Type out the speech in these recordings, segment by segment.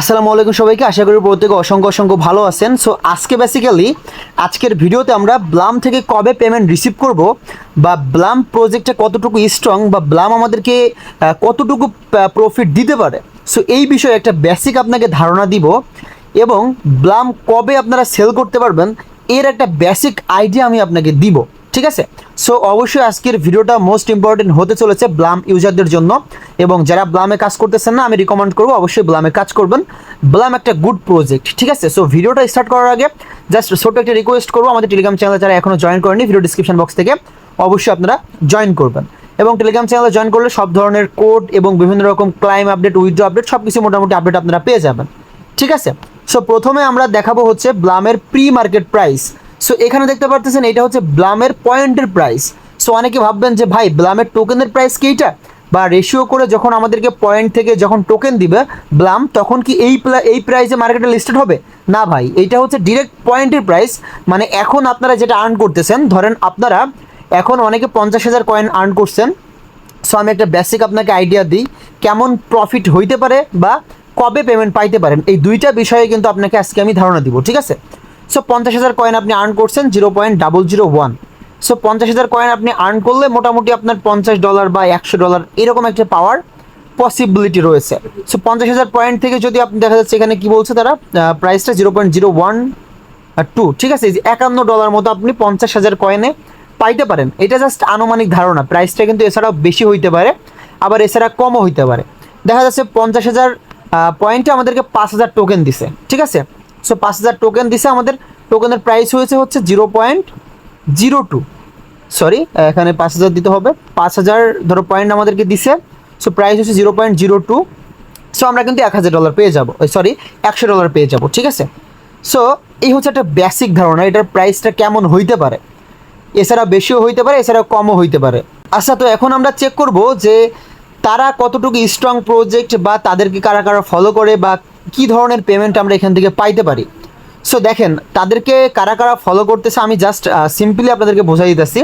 আসসালামু আলাইকুম সবাইকে, আশা করি প্রত্যেকে অসংখ্য অসংখ্য ভালো আছেন। সো আজকে বেসিক্যালি আজকের ভিডিওতে আমরা ব্লাম থেকে কবে পেমেন্ট রিসিভ করব বা ব্লাম প্রজেক্টটা কতটুকু স্ট্রং বা ব্লাম আমাদেরকে কতটুকু প্রফিট দিতে পারে। সো এই বিষয়ে একটা বেসিক আপনাকে ধারণা দিব এবং ব্লাম কবে আপনারা সেল করতে পারবেন, এর একটা বেসিক আইডিয়া আমি আপনাকে দিব। ঠিক আছে? সো অবশ্যই আজকের ভিডিওটা মোস্ট ইম্পর্টেন্ট হতে চলেছে ব্লাম ইউজারদের জন্য এবং যারা ব্লামে কাজ করতেছেন না, আমি রিকমেন্ড করব অবশ্যই ব্লামে কাজ করবেন। ব্লাম একটা গুড প্রজেক্ট ঠিক আছে? সো ভিডিওটা স্টার্ট করার আগে জাস্ট ছোট একটা রিকোয়েস্ট করব। আমাদের টেলিগ্রাম চ্যানেলে যারা এখনও জয়েন করেনি ভিডিও ডিসক্রিপশন বক্স থেকে অবশ্যই আপনারা জয়েন করবেন। এবং টেলিগ্রাম চ্যানেলে জয়েন করলে সব ধরনের কোড এবং বিভিন্ন রকম ক্লাইম আপডেট উইথড্র আপডেট সব কিছু মোটামুটি আপডেট আপনারা পেয়ে যাবেন। ঠিক আছে? সো প্রথমে আমরা দেখাবো হচ্ছে ব্লামের প্রি মার্কেট প্রাইস সো এখানে দেখতে পারতেছেন, এটা হচ্ছে ব্লামের পয়েন্টের প্রাইস সো অনেকে ভাববেন যে, ভাই, ব্লামের টোকেনের প্রাইস কি এটা? বা রেশিও করে যখন আমাদেরকে পয়েন্ট থেকে যখন টোকেন দিবে, ব্লাম তখন কি এই এই প্রাইসে মার্কেটে লিস্টেড হবে? না, ভাই এইটা হচ্ছে ডিরেক্ট পয়েন্টের প্রাইস মানে এখন আপনারা যেটা আর্ন করতেছেন, ধরেন আপনারা এখন অনেকে পঞ্চাশ হাজার কয়েন আর্ন করছেন। সো আমি একটা বেসিক আপনাকে আইডিয়া দিই, কেমন প্রফিট হইতে পারে বা কবে পেমেন্ট পাইতে পারেন। এই দুইটা বিষয়ে কিন্তু আপনাকে আজকে আমি ধারণা দিব, ঠিক আছে? সো পঞ্চাশ হাজার কয়েন আপনি আর্ন করছেন zero point double zero one so পঞ্চাশ হাজার কয়েন আপনি আর্ন করলে মোটামুটি আপনার পঞ্চাশ ডলার বা একশো ডলার এরকম একটা পাওয়ার পসিবিলিটি রয়েছে। সো পঞ্চাশ হাজার পয়েন্ট থেকে যদি আপনি দেখা যাচ্ছে এখানে কি বলছে তারা প্রাইসটা zero point zero one two ঠিক আছে? একান্ন ডলার মতো আপনি পঞ্চাশ হাজার কয়েনে পাইতে পারেন। এটা জাস্ট আনুমানিক ধারণা। প্রাইসটা কিন্তু এছাড়াও বেশি হইতে পারে, আবার এছাড়া কমও হইতে পারে। দেখা যাচ্ছে পঞ্চাশ হাজার পয়েন্টে আমাদেরকে পাঁচ হাজার টোকেন দিছে, ঠিক আছে? সো পাঁচ হাজার টোকেন দিছে আমাদের। টোকেনের প্রাইস হয়েছে হচ্ছে zero point zero two sorry এখানে পাঁচ হাজার দিতে হবে। পাঁচ হাজার, ধরো পয়েন্ট আমাদেরকে দিছে। সো প্রাইস হচ্ছে zero point zero two so আমরা কিন্তু এক হাজার ডলার পেয়ে যাব। সরি একশো ডলার পেয়ে যাব, ঠিক আছে? সো এই হচ্ছে একটা বেসিক ধারণা। এটার প্রাইসটা কেমন হইতে পারে? এছাড়া বেশিও হইতে পারে এছাড়া কমও হইতে পারে। আচ্ছা তো এখন আমরা চেক করব যে তারা কতটুকু স্ট্রং প্রজেক্ট বা তাদেরকে কারা কারা ফলো করে বা কি ধরনের পেমেন্ট আমরা এখান থেকে পাইতে পারি? সো দেখেন, তাদেরকে কারা কারা ফলো করতেছে, আমি জাস্ট সিম্পলি আপনাদেরকে বোঝাই দিতেছি।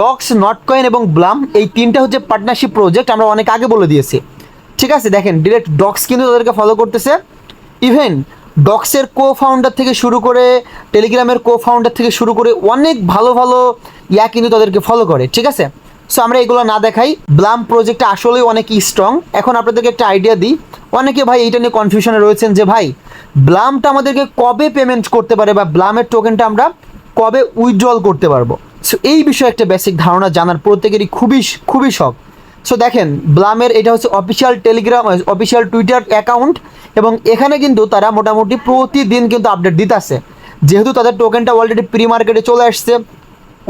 ডক্স নট কয়েন এবং ব্লাম এই তিনটা হচ্ছে পার্টনারশিপ প্রজেক্ট আমরা অনেক আগে বলে দিয়েছি। ঠিক আছে, দেখেন ডিরেক্ট ডক্স কিন্তু তাদেরকে ফলো করতেছে। ইভেন ডক্সের কো ফাউন্ডার থেকে শুরু করে টেলিগ্রামের কো ফাউন্ডার থেকে শুরু করে অনেক ভালো ভালো ইয়া কিন্তু তাদেরকে ফলো করে, ঠিক আছে? সো আমরা এগুলো না দেখাই। ব্লাম প্রজেক্টটা আসলেই অনেক স্ট্রং এখন আপনাদেরকে একটা আইডিয়া দিই। অনেকে ভাই এইটা নিয়ে কনফিউশনে রয়েছেন যে ভাই ব্লামটা আমাদেরকে কবে পেমেন্ট করতে পারে বা ব্লামের টোকেনটা আমরা কবে উইথড্রল করতে পারব? সো এই বিষয়ে একটা বেসিক ধারণা জানার প্রত্যেকেরই খুবই খুবই শখ। সো দেখেন ব্লামের এটা হচ্ছে official Telegram official Twitter account এবং এখানে কিন্তু তারা মোটামুটি প্রতিদিন কিন্তু আপডেট দিতেছে। যেহেতু তাদের টোকেনটা অলরেডি প্রি মার্কেটে চলে আসছে।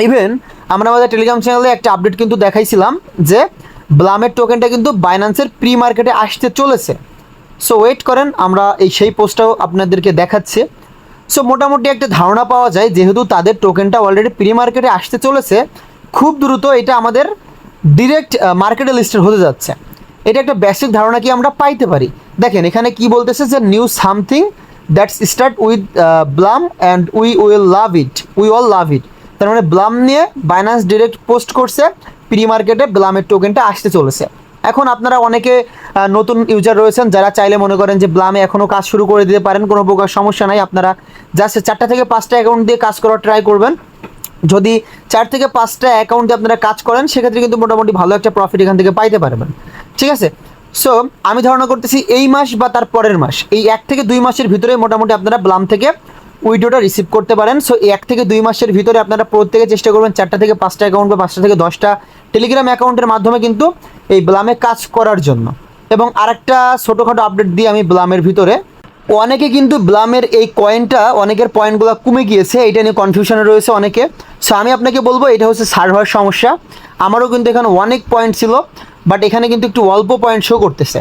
ইভেন আমরা আমাদের টেলিগ্রাম চ্যানেলে একটা আপডেট কিন্তু দেখাইছিলাম যে ব্লামের টোকেনটা কিন্তু বাইন্যান্সের প্রি মার্কেটে আসতে চলেছে। সো ওয়েট করেন, আমরা এই সেই পোস্টটাও আপনাদেরকে দেখাচ্ছি। সো মোটামুটি একটা ধারণা পাওয়া যায়, যেহেতু তাদের টোকেনটা অলরেডি প্রি মার্কেটে আসতে চলেছে, খুব দ্রুত এটা আমাদের ডিরেক্ট মার্কেটে লিস্টেড হতে যাচ্ছে। এটা একটা বেসিক ধারণা কি আমরা পাইতে পারি? দেখেন, এখানে কি বলতেছে যে new something that's start with Blum and we will love it we all love it তার মানে ব্লাম নিয়ে বাইন্যান্স ডিরেক্ট পোস্ট করছে প্রি মার্কেটে ব্লামের টোকেনটা আসতে চলেছে। এখন আপনারা অনেকে নতুন ইউজার রয়েছেন, যারা চাইলে মনে করেন যে ব্লামে এখনও কাজ শুরু করে দিতে পারেন, কোনো প্রকার সমস্যা নাই। আপনারা জাস্ট চারটা থেকে পাঁচটা অ্যাকাউন্ট দিয়ে কাজ করার ট্রাই করবেন। যদি চার থেকে পাঁচটা অ্যাকাউন্টে আপনারা কাজ করেন, সেক্ষেত্রে কিন্তু মোটামুটি ভালো একটা প্রফিট এখান থেকে পাইতে পারবেন। ঠিক আছে? সো আমি ধারণা করতেছি এই মাস বা তার পরের মাস, এই এক থেকে দুই মাসের ভিতরে মোটামুটি আপনারা ব্লাম থেকে উইডোটা রিসিভ করতে পারেন। সো এক থেকে দুই মাসের ভিতরে আপনারা প্রত্যেকে চেষ্টা করবেন চারটা থেকে পাঁচটা অ্যাকাউন্ট বা পাঁচটা থেকে দশটা টেলিগ্রাম অ্যাকাউন্টের মাধ্যমে কিন্তু এই ব্লামে কাজ করার জন্য। এবং আরেকটা ছোটোখাটো আপডেট দিই আমি ব্লামের ভিতরে। অনেকে কিন্তু ব্লামের এই কয়েনটা অনেকের পয়েন্টগুলো কমে গিয়েছে এটা নিয়ে কনফিউশনে রয়েছে অনেকে। সো আমি আপনাকে বলব, এটা হচ্ছে সার্ভার সমস্যা। আমারও কিন্তু এখানে অনেক পয়েন্ট ছিল বাট এখানে কিন্তু একটু অল্প পয়েন্ট শো করতেছে।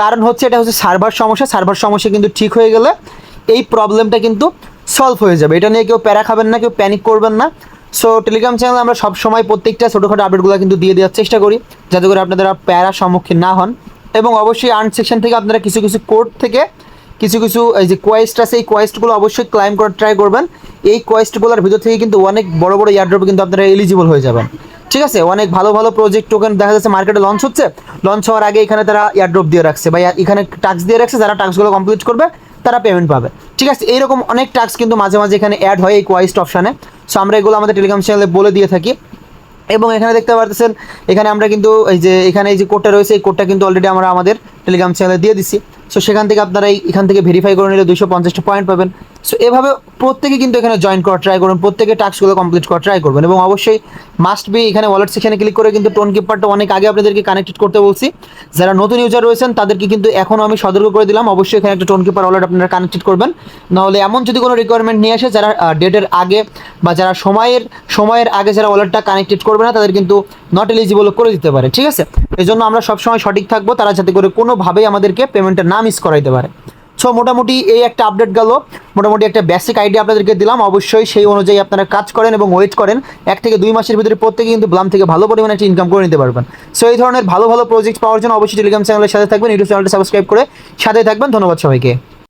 কারণ হচ্ছে, এটা হচ্ছে সার্ভার সমস্যা। সার্ভার সমস্যা কিন্তু ঠিক হয়ে গেলে এই প্রবলেমটা কিন্তু সলভ হয়ে যাবে। এটা নিয়ে কেউ প্যারা খাবেন না, কেউ প্যানিক করবেন না। সো টেলিগ্রাম চ্যানেলে আমরা সব সময় প্রত্যেকটা ছোটোখাটো আপডেটগুলো কিন্তু দিয়ে দেওয়ার চেষ্টা করি, যাতে করে আপনাদের আর প্যারা সম্মুখীন না হন। এবং অবশ্যই আর্ন সেকশন থেকে আপনারা কিছু কিছু কোর্ট থেকে কিছু কিছু, এই যে কোয়েস্ট আছে, এই কোয়েস্টগুলো অবশ্যই ক্লাইম করার ট্রাই করবেন। এই কোয়েস্টগুলোর ভিতর থেকে কিন্তু অনেক বড় বড় ইয়ারড্রপে কিন্তু আপনারা এলিজিবল হয়ে যাবেন। ঠিক আছে? অনেক ভালো ভালো প্রজেক্ট টোকেন দেখা যাচ্ছে মার্কেটে লঞ্চ হচ্ছে। লঞ্চ হওয়ার আগে এখানে তারা এয়ারড্রপ দিয়ে রাখছে বা এখানে টাস্ক দিয়ে রাখছে, যারা টাস্কগুলো কমপ্লিট করবে, তারা পেমেন্ট পাবে। ঠিক আছে? এইরকম অনেক টাস্ক কিন্তু মাঝে মাঝে এখানে অ্যাড হয় এই কোয়াইস্ট অপশানে সো আমরা এগুলো আমাদের টেলিগ্রাম চ্যানেলে বলে দিয়ে থাকি। এবং এখানে দেখতে পারতেছেন, এখানে আমরা কিন্তু এই যে, এখানে এই যে কোডটা রয়েছে, এই কোডটা কিন্তু অলরেডি আমরা আমাদের টেলিগ্রাম চ্যানেলে দিয়ে দিছি। সো সেখান থেকে আপনারা এখান থেকে ভেরিফাই করে নিলে দুশো পঞ্চাশটা পয়েন্ট পাবেন। সো এভাবে প্রত্যেকে কিন্তু এখানে জয়েন করা ট্রাই করুন। প্রত্যেকে টাস্কগুলো কমপ্লিট করা ট্রাই করবেন। এবং অবশ্যই মাস্ট বি এখানে ওয়ালেট সেখানে ক্লিক করে কিন্তু টোন কিপারটা অনেক আগে আপনাদেরকে কানেক্টেড করতে বলছি। যারা নতুন ইউজার রয়েছেন, তাদেরকে কিন্তু এখনও আমি সতর্ক করে দিলাম। অবশ্যই এখানে একটা টোন কিপার ওয়ালেট আপনারা কানেক্টেড করবেন। নাহলে এমন যদি কোনো রিকোয়ারমেন্ট নিয়ে আসে, যারা ডেটের আগে বা যারা সময়ের সময়ের আগে যারা ওয়ালেটটা কানেক্টেড করবে না, তাদের কিন্তু নট এলিজিবল করে দিতে পারে। ঠিক আছে? এই জন্য আমরা সবসময় সঠিক থাকব। তারা যাতে করে কোনোভাবেই আমাদেরকে পেমেন্টের না মিস করাইতে পারে। সো মোটামুটি এই একটা আপডেট গেল। মোটামুটি একটা বেসিক আইডিয়া আপনাদেরকে দিলাম। অবশ্যই সেই অনুযায়ী আপনারা কাজ করেন এবং ওয়েট করেন। এক থেকে দুই মাসের ভিতরে প্রত্যেকে কিন্তু ব্লাম থেকে ভালো পরিমাণে একটা ইনকাম করে নিতে পারবেন। সো এই ধরনের ভালো ভালো প্রজেক্ট পাওয়ার জন্য অবশ্যই টেলিগ্রাম চ্যানেলের সাথে থাকবেন ইউটিউব চ্যানেলটা সাবস্ক্রাইব করে সাথে থাকবেন। ধন্যবাদ সবাইকে।